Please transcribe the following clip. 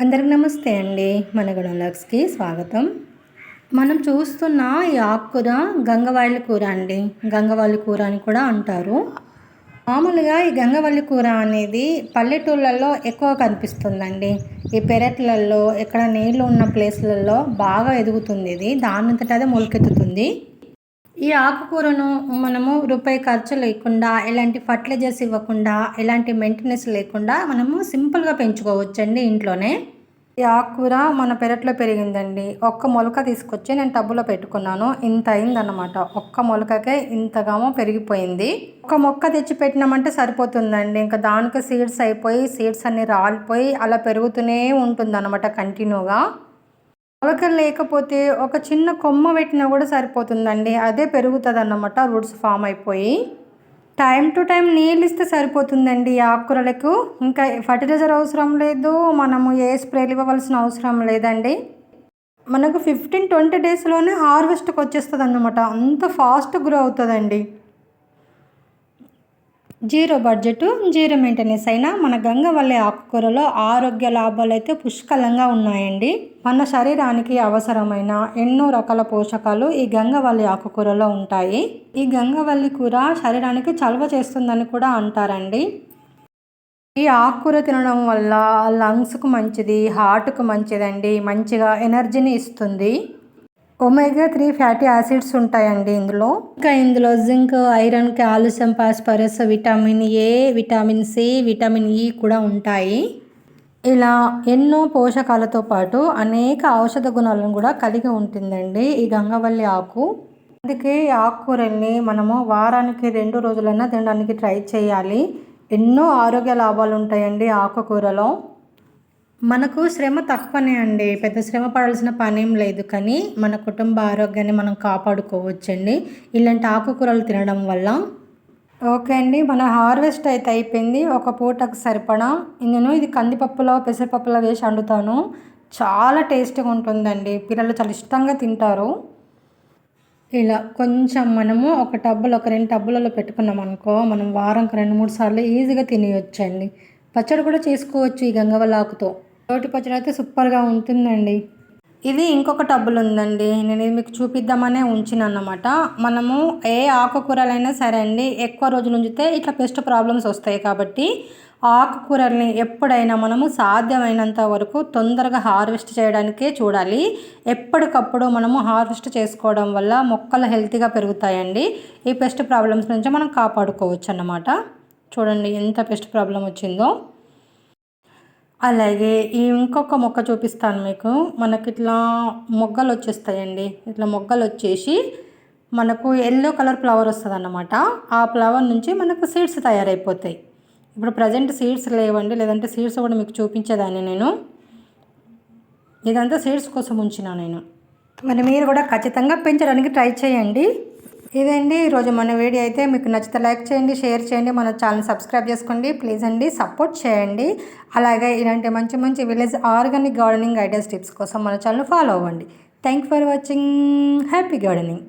అందరికి నమస్తే అండి. మన గుణలక్స్కి స్వాగతం. మనం చూస్తున్న ఈ ఆకుకూర గంగవాళ్ళ కూర అండి. గంగవాళ్ళ కూర అని కూడా అంటారు. మామూలుగా ఈ గంగవల్లి కూర అనేది పల్లెటూళ్ళల్లో ఎక్కువ కనిపిస్తుందండి. ఈ పెరట్లలో ఎక్కడ నీళ్ళు ఉన్న ప్లేస్లలో బాగా ఎదుగుతుంది ఇది. దానంతట అదే మొలకెత్తుతుంది. ఈ ఆకుకూరను మనము రూపాయి ఖర్చు లేకుండా ఎలాంటి ఫర్టిలైజర్స్ ఇవ్వకుండా ఎలాంటి మెయింటెనెన్స్ లేకుండా మనము సింపుల్గా పెంచుకోవచ్చండి ఇంట్లోనే. ఈ ఆకుకూర మన పెరట్లో పెరిగిందండి. ఒక్క మొలక తీసుకొచ్చి నేను టబ్బులో పెట్టుకున్నాను. ఇంత అయిందన్నమాట. ఒక్క మొలకకే ఇంతగామో పెరిగిపోయింది. ఒక మొక్క తెచ్చి పెట్టినామంటే సరిపోతుందండి. ఇంకా దానికి సీడ్స్ అయిపోయి సీడ్స్ అన్ని రాలిపోయి అలా పెరుగుతూనే ఉంటుందన్నమాట కంటిన్యూగా మొలకలు లేకపోతే ఒక చిన్న కొమ్మ పెట్టినా కూడా సరిపోతుందండి. అదే పెరుగుతుంది అన్నమాట రూట్స్ ఫామ్ అయిపోయి. టైం టు టైం నీళ్ళు ఇస్తే సరిపోతుందండి ఈ ఆకుకూరలకు. ఇంకా ఫర్టిలైజర్ అవసరం లేదు మనము ఏ స్ప్రేలు ఇవ్వవలసిన అవసరం లేదండి. మనకు ఫిఫ్టీన్ ట్వంటీ డేస్లోనే హార్వెస్ట్కి వచ్చేస్తుంది అన్నమాట అంత ఫాస్ట్ గ్రో అవుతుందండి. జీరో బడ్జెట్ జీరో మెయింటెనెన్స్ అయినా మన గంగవల్లి ఆకుకూరలో ఆరోగ్య లాభాలు అయితే పుష్కలంగా ఉన్నాయండి. మన శరీరానికి అవసరమైన ఎన్నో రకాల పోషకాలు ఈ గంగవల్లి ఆకుకూరలో ఉంటాయి. ఈ గంగవల్లి కూర శరీరానికి చలవ చేస్తుందని కూడా అంటారండి. ఈ ఆకుకూర తినడం వల్ల లంగ్స్కు మంచిది హార్ట్కు మంచిదండి మంచిగా ఎనర్జీని ఇస్తుంది. ఒమేగా త్రీ ఫ్యాటీ యాసిడ్స్ ఉంటాయండి ఇందులో. ఇంకా ఇందులో zinc iron calcium phosphorus vitamin A vitamin C vitamin E కూడా ఉంటాయి. ఇలా ఎన్నో పోషకాలతో పాటు అనేక ఔషధ గుణాలను కూడా కలిగి ఉంటుందండి ఈ గంగవల్లి ఆకు. అందుకే ఈ ఆకుకూరల్ని మనము వారానికి రెండు రోజులైనా తినడానికి ట్రై చేయాలి. ఎన్నో ఆరోగ్య లాభాలు ఉంటాయండి ఆకుకూరలో. మనకు శ్రమ తక్కువనే అండి. పెద్ద శ్రమ పడాల్సిన పనేం లేదు. కానీ మన కుటుంబ ఆరోగ్యాన్ని మనం కాపాడుకోవచ్చండి. ఇలాంటి ఆకుకూరలు తినడం వల్ల ఓకే అండి. మన హార్వెస్ట్ అయితే అయిపోయింది. ఒక పూటకు సరిపడా నేను ఇది కందిపప్పులో పెసరపప్పులో వేసి వండుతాను. చాలా టేస్టీగా ఉంటుందండి. పిల్లలు చాలా ఇష్టంగా తింటారు. ఇలా కొంచెం మనము ఒక టబ్బులో ఒక రెండు టబ్బులలో పెట్టుకున్నాం అనుకో మనం వారంకి రెండు మూడు సార్లు ఈజీగా తినేయొచ్చండి. పచ్చడి కూడా చేసుకోవచ్చు ఈ గంగవల్ల ఆకుతో. రోటి పచ్చడి అయితే సూపర్గా ఉంటుందండి. ఇది ఇంకొక టబ్బులు ఉందండి. నేను ఇది మీకు చూపిద్దామనే ఉంచిన అన్నమాట మనము ఏ ఆకుకూరలైనా సరే అండి ఎక్కువ రోజులు ఉంచితే ఇట్లా పెస్ట్ ప్రాబ్లమ్స్ వస్తాయి కాబట్టి ఆకుకూరల్ని ఎప్పుడైనా మనము సాధ్యమైనంత వరకు తొందరగా హార్వెస్ట్ చేయడానికే చూడాలి. ఎప్పటికప్పుడు మనము హార్వెస్ట్ చేసుకోవడం వల్ల మొక్కలు హెల్తీగా పెరుగుతాయండి. ఈ పెస్ట్ ప్రాబ్లమ్స్ నుంచి మనం కాపాడుకోవచ్చు అన్నమాట చూడండి ఎంత పెస్ట్ ప్రాబ్లం వచ్చిందో. అలాగే ఈ ఇంకొక మొక్క చూపిస్తాను మీకు. మనకి ఇట్లా మొగ్గలు వచ్చేస్తాయండి ఇట్లా మొగ్గలు వచ్చేసి మనకు ఎల్లో కలర్ ఫ్లవర్ వస్తుంది అన్నమాట ఆ ఫ్లవర్ నుంచి మనకు సీడ్స్ తయారైపోతాయి. ఇప్పుడు ప్రజెంట్ సీడ్స్ లేవండి. లేదంటే సీడ్స్ కూడా మీకు చూపించేదాన్ని నేను. ఇదంతా సీడ్స్ కోసం ఉంచిన నేను. మరి మీరు కూడా ఖచ్చితంగా పెంచడానికి ట్రై చేయండి. ఇదండి. ఈరోజు మన వీడియో అయితే మీకు నచ్చితే లైక్ చేయండి షేర్ చేయండి మన ఛానల్ సబ్స్క్రైబ్ చేసుకోండి. ప్లీజ్ అండి సపోర్ట్ చేయండి. అలాగే ఇలాంటి మంచి మంచి village organic gardening ideas tips కోసం మన ఛానల్ ఫాలో అవ్వండి. Thank for watching. Happy gardening.